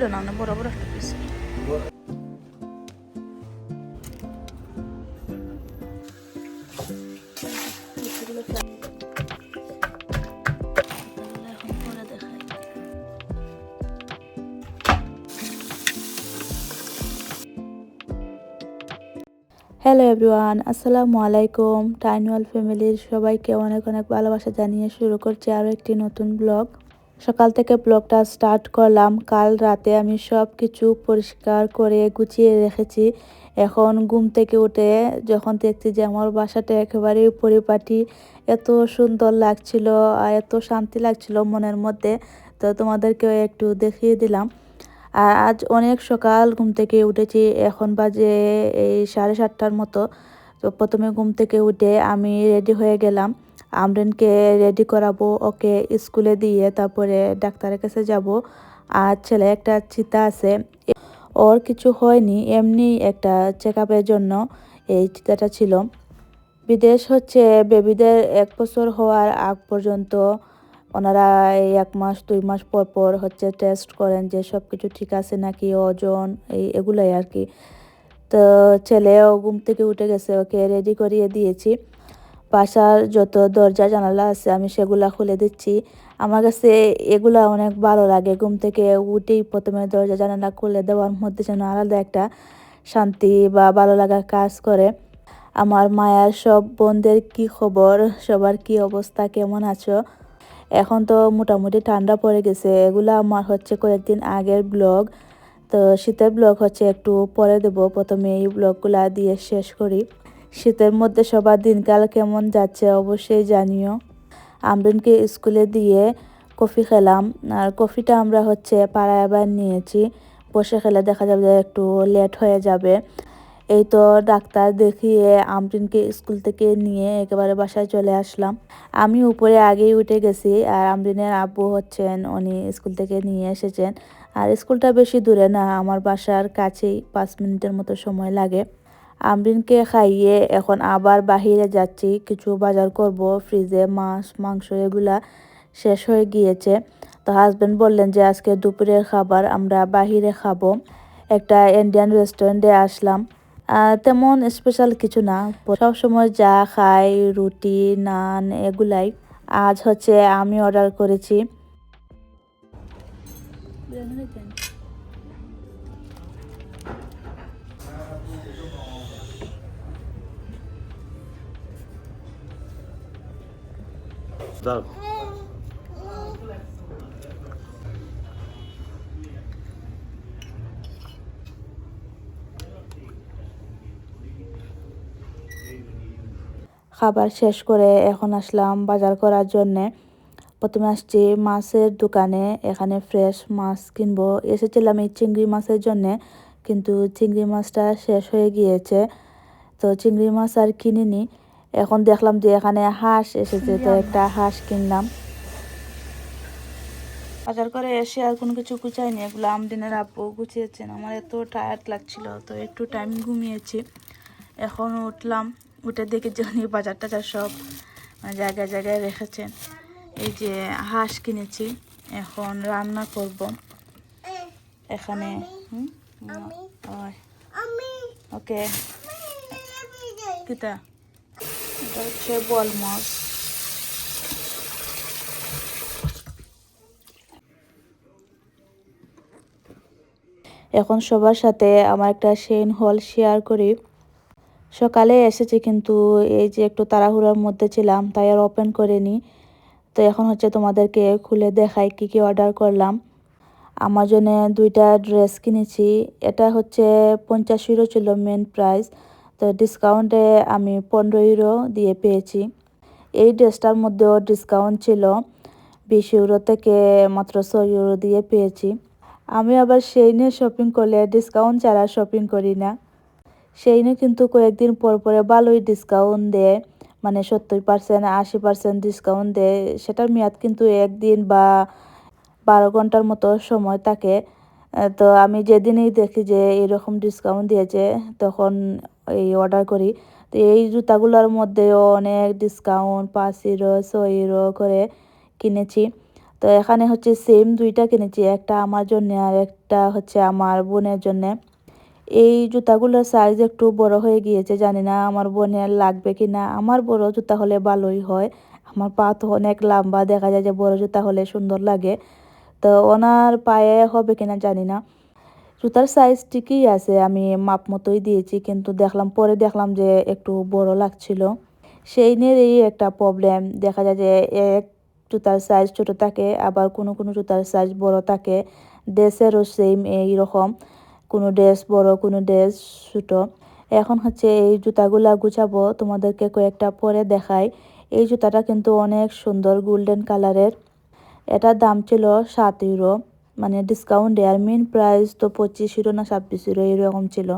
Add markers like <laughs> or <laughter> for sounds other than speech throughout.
করে না না বড় বড় একটা পিস হ্যালো এভরিওয়ান আসসালামু আলাইকুম টাইনুয়াল ফ্যামিলির সবাইকে অনেক অনেক ভালোবাসা জানিয়ে শুরু করছি আরও একটি নতুন ব্লগ সকাল থেকে ব্লগটা স্টার্ট করলাম। কাল রাতে আমি সব কিছু পরিষ্কার করে গুছিয়ে রেখেছি। এখন ঘুম থেকে উঠে যখন দেখছি যে আমার বাসাটা একেবারেই পরিপাটি এত সুন্দর লাগছিল আর এত শান্তি লাগছিল মনের মধ্যে, তো তোমাদেরকেও একটু দেখিয়ে দিলাম। আর আজ অনেক সকাল ঘুম থেকে উঠেছি, এখন বাজে এই সাড়ে সাতটার মতো। তো প্রথমে ঘুম থেকে উঠে আমি রেডি হয়ে গেলাম। আমরিনকে রেডি করাবো, ওকে স্কুলে দিয়ে তারপরে ডাক্তারের কাছে যাব। আর ছেলে একটা চিতা আছে, ওর কিছু হয়নি, এমনি একটা চেক জন্য এই চিতাটা ছিল। বিদেশ হচ্ছে বেবিদের এক বছর হওয়ার আগ পর্যন্ত ওনারা এই এক মাস, দুই মাস পর পর হচ্ছে টেস্ট করেন যে সব কিছু ঠিক আছে নাকি, ওজন, এই এগুলোই আর কি। তো ছেলেও ঘুম থেকে উঠে গেছে, ওকে রেডি করিয়ে দিয়েছি। বাসার যত দরজা, জানালা আছে, আমি সেগুলা খুলে দিচ্ছি। আমার কাছে এগুলা অনেক ভালো লাগে। ঘুম থেকে উঠেই প্রথমে দরজা, জানালা খুলে দেওয়ার মধ্যে যেন আলাদা একটা শান্তি বা ভালো লাগা কাজ করে। আমার মায়ার সব বোনদের কি খবর? সবার কি অবস্থা? কেমন আছো? এখন তো মোটামুটি ঠান্ডা পড়ে গেছে। এগুলো আমার হচ্ছে কয়েকদিন আগের ব্লগ। তো শীতের ব্লগ হচ্ছে একটু পরে দেব। প্রথমে এই ব্লগগুলা দিয়ে শেষ করি। শীতের মধ্যে সবার দিনকাল কেমন যাচ্ছে অবশ্যই জানিও। আমরিনকে স্কুলে দিয়ে কফি খেলাম। আর কফিটা আমরা হচ্ছে পাড়ায় আবার নিয়েছি। বসে খেলে দেখা যাবে যে একটু লেট হয়ে যাবে। এই তো ডাক্তার দেখিয়ে আমরিনকে স্কুল থেকে নিয়ে একেবারে বাসায় চলে আসলাম। আমি উপরে আগেই উঠে গেছি আর আমরিনের আব্বু হচ্ছেন, উনি স্কুল থেকে নিয়ে এসেছেন। আর স্কুলটা বেশি দূরে না, আমার বাসার কাছেই পাঁচ মিনিটের মতো সময় লাগে। আমরিনকে খাইয়ে এখন আবার বাহিরে যাচ্ছি। কিছু বাজার করব, ফ্রিজে মাছ, মাংস এগুলা শেষ হয়ে গিয়েছে। তো হাজব্যান্ড বললেন যে, আজকে দুপুরের খাবার আমরা বাহিরে খাব। একটা ইন্ডিয়ান রেস্টুরেন্টে আসলাম। তেমন স্পেশাল কিছু না। সব সময় যা খাই, রুটি, নান এগুলাই। আজ হচ্ছে আমি অর্ডার করেছি। দাও খাবার শেষ করে এখন আসলাম বাজার করার জন্যে। প্রথমে আসছি মাছের দোকানে, এখানে ফ্রেশ মাছ কিনবো। এসেছিলাম এই চিংড়ি মাছের জন্যে, কিন্তু চিংড়ি মাছটা শেষ হয়ে গিয়েছে। তো চিংড়ি মাছ আর কিনিনি। এখন দেখলাম যে এখানে হাঁস এসেছে তো একটা হাঁস কিনলাম। বাজার করে এসে আর কোনো কিছু গুছাইনি এগুলো আমদিনের আব্বু গুছিয়েছেন। আমার এত টায়ার্ড লাগছিল তো একটু টাইম ঘুমিয়েছি। এখন উঠলাম উঠে দেখে যে উনি বাজার টাজার সব মানে জায়গায় জায়গায় রেখেছেন। এই যে হাঁস কিনেছি এখন রান্না করব। এখানে ওকে। কিতা? এটা হচ্ছে বল মাছ। এখন সবার সাথে আমার একটা সেন হল শেয়ার করি। সকালে এসেছি কিন্তু এই যে একটু তাড়াহুড়োর মধ্যে ছিলাম, তাই আর ওপেন করিনি। তো এখন হচ্ছে তোমাদেরকে খুলে দেখাই কি কি অর্ডার করলাম। আমার আমাজনে দুইটা ড্রেস কিনেছি, এটা হচ্ছে পঞ্চাশ ইউরো ছিল মেন প্রাইস তো ডিসকাউন্টে আমি পনেরো ইউরো দিয়ে পেয়েছি। এই ড্রেসটার মধ্যেও ডিসকাউন্ট ছিল বিশ ইউরো থেকে মাত্র ছয় ইউরো দিয়ে পেয়েছি। আমি আবার সেই নিয়ে শপিং করলে ডিসকাউন্ট ছাড়া শপিং করি না। সেই নিয়ে কিন্তু কয়েকদিন পর পরে ভালোই ডিসকাউন্ট দেয় মানে সত্তর পার্সেন্ট আশি পার্সেন্ট ডিসকাউন্ট দেয়। সেটার মেয়াদ কিন্তু একদিন বা বারো ঘণ্টার মতো সময় থাকে। তো আমি যেদিনই দেখি যে এরকম ডিসকাউন্ট দিয়েছে, তখন এই অর্ডার করি। তো এই জুতাগুলোর মধ্যেও অনেক ডিসকাউন্ট পাঁচ ইউরো ছয় ইউরো করে কিনেছি। তো এখানে হচ্ছে সেম দুইটা কিনেছি, একটা আমার জন্য আর একটা হচ্ছে আমার বোনের জন্য। এই জুতাগুলোর সাইজ একটু বড় হয়ে গিয়েছে, জানি না আমার বোনের লাগবে কি না আমার বড় জুতা হলে ভালোই হয়, আমার পা তো অনেক লম্বা, দেখা যায় যে বড় জুতা হলে সুন্দর লাগে। তো ওনার পায়ে হবে কিনা জানি না। জুতার সাইজ ঠিকই আছে, আমি মাপ মতোই দিয়েছি, কিন্তু দেখলাম, পরে দেখলাম যে একটু বড় লাগছিল। সেই নিয়েই একটা প্রবলেম দেখা যায় যে এক জুতার সাইজ ছোট থাকে, আবার কোনো কোনো জুতার সাইজ বড় থাকে। ড্রেসেরও সেম এই রকম কোনো ড্রেস বড়, কোনো ড্রেস ছোট। এখন হচ্ছে এই জুতাগুলা গুছাবো, তোমাদেরকে কয়েকটা পরে দেখাই। এই জুতাটা কিন্তু অনেক সুন্দর গোল্ডেন কালারের এটার দাম ছিল সাত ইউরো মানে ডিসকাউন্ট আর মেন প্রাইস তো পঁচিশ ইউরো না ছাব্বিশ ইউরো এরকম ছিল।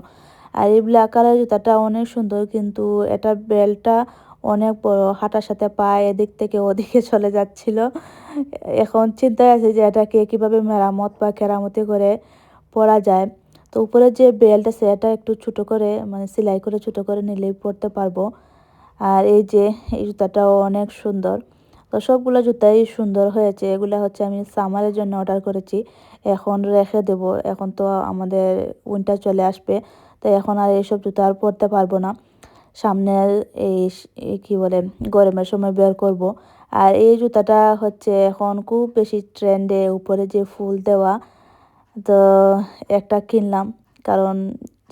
আর এই ব্ল্যাক কালার জুতাটা অনেক সুন্দর, কিন্তু এটা বেল্টটা অনেক বড়, হাঁটার সাথে পায়ে এদিক থেকে ওদিকে <laughs> চলে যাচ্ছিল। এখন চিন্তায় আছে যে এটাকে কীভাবে মেরামত বা কেরামতি করে পরা যায়। তো উপরে যে বেল্ট আছে, এটা একটু ছোটো করে মানে সেলাই করে ছোটো করে নিলেই পরতে পারব। আর এই যে, এই জুতাটাও অনেক সুন্দর। তো সবগুলো জুতাই সুন্দর হয়েছে। এগুলো হচ্ছে আমি সামারের জন্য অর্ডার করেছি। এখন রেখে দেব। এখন তো আমাদের উইন্টার চলে আসবে। তাই এখন আর এইসব জুতা আর পরতে পারব না। সামনে এই কি বলে, গরমের সময় বের করব। আর এই জুতাটা হচ্ছে এখন খুব বেশি ট্রেন্ডে উপরে যে ফুল দেওয়া, তো একটা কিনলাম। কারণ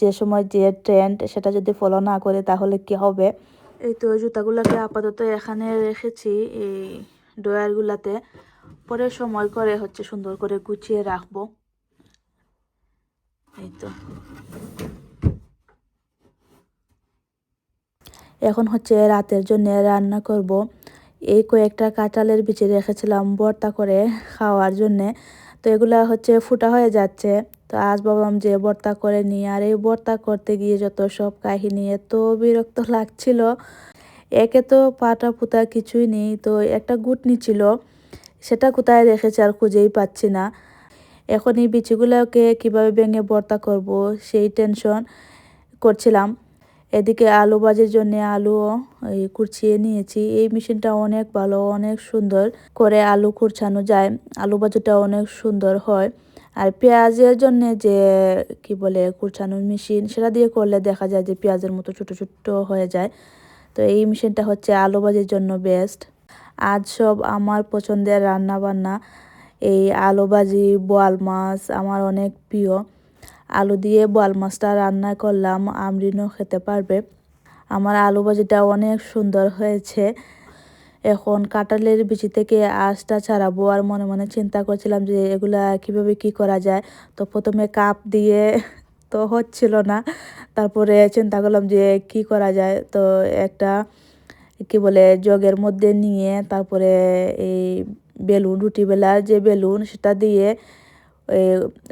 যে সময় যে ট্রেন্ড সেটা যদি ফলো না করে তাহলে কি হবে? এই তো জুতাগুলোকে আপাতত এখানে রেখেছি, এই ডয়ারগুলাতে পরে সময় করে হচ্ছে সুন্দর করে গুছিয়ে রাখব। এই তো। এখন হচ্ছে রাতের জন্য রান্না করব। এই কয়েকটা কাঁচালের বিচে রেখেছিলাম বর্তা করে খাওয়ার জন্যে। তো এগুলা হচ্ছে ফুটা হয়ে যাচ্ছে। তো আজ ভাবলাম যে বর্তা করে নিই। আর এই বর্তা করতে গিয়ে যত সব কাহিনী এত বিরক্ত <laughs> লাগছিল। একে তো পাটা পুতা কিছুই নেই। তো একটা গুটনি ছিল, সেটা কোথায় রেখেছে আর খুঁজেই পাচ্ছি না। এখন এই বিচিগুলোকে কীভাবে ভেঙে বর্তা করব সেই টেনশন করছিলাম। এদিকে আলু ভাজির জন্য আলুও এই কুচিয়ে নিয়েছি। এই মেশিনটা অনেক ভালো, অনেক সুন্দর করে আলু কুরছানো যায়। আলু ভাজিটা অনেক সুন্দর হয়। আর পেঁয়াজের জন্য যে, কি বলে কুরছানোর মেশিন, সেটা দিয়ে করলে দেখা যায় যে পেঁয়াজের মতো ছোট ছোট হয়ে যায়। তো এই মেশিনটা হচ্ছে আলু ভাজির জন্য বেস্ট আজ সব আমার পছন্দের রান্না বান্না এই আলু ভাজি, বোয়াল মাছ, আমার অনেক প্রিয়। আলু দিয়ে বোয়াল মাছটা রান্না করলাম, আমরিনও খেতে পারবে। আমার আলু ভাজিটা অনেক সুন্দর হয়েছে। এখন কাঁঠালের বিচি থেকে আঁশটা ছাড়াবো আর মনে মনে চিন্তা করছিলাম যে এগুলা কীভাবে কি করা যায়। তো প্রথমে কাপ দিয়ে <laughs> তো হচ্ছিল না। তারপরে চিন্তা করলাম যে কি করা যায়। তো একটা কি বলে জগের মধ্যে নিয়ে তারপরে এই বেলুন, রুটি বেলার যে বেলুন সেটা দিয়ে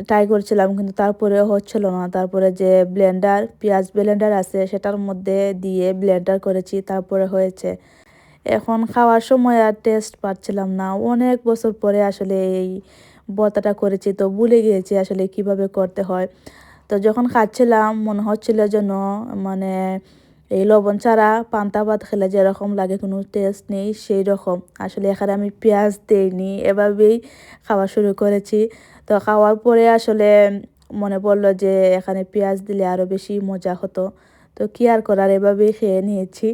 ট্রাই করছিলাম, কিন্তু তারপরে হচ্ছিল না। তারপরে যে ব্লেন্ডার পেঁয়াজ ব্লেন্ডার আছে, সেটার মধ্যে দিয়ে ব্লেন্ডার করেছি, তারপরে হয়েছে। এখন খাওয়ার সময় আর টেস্ট পাচ্ছিলাম না। অনেক বছর পরে আসলে এই বতাটা করেছি, তো ভুলে গিয়েছি আসলে কীভাবে করতে হয়। তো যখন খাচ্ছিলাম, মনে হচ্ছিল যেন মানে এই লবণ ছাড়া পান্তা ভাত খেলে যেরকম লাগে, কোনো টেস্ট নেই সেই রকম আসলে এখানে আমি পেঁয়াজ দিইনি, এভাবেই খাওয়া শুরু করেছি। তো খাওয়ার পরে আসলে মনে পড়ল যে এখানে পেঁয়াজ দিলে আরও বেশি মজা হতো। তো কী আর করার, এভাবেই খেয়ে নিয়েছি।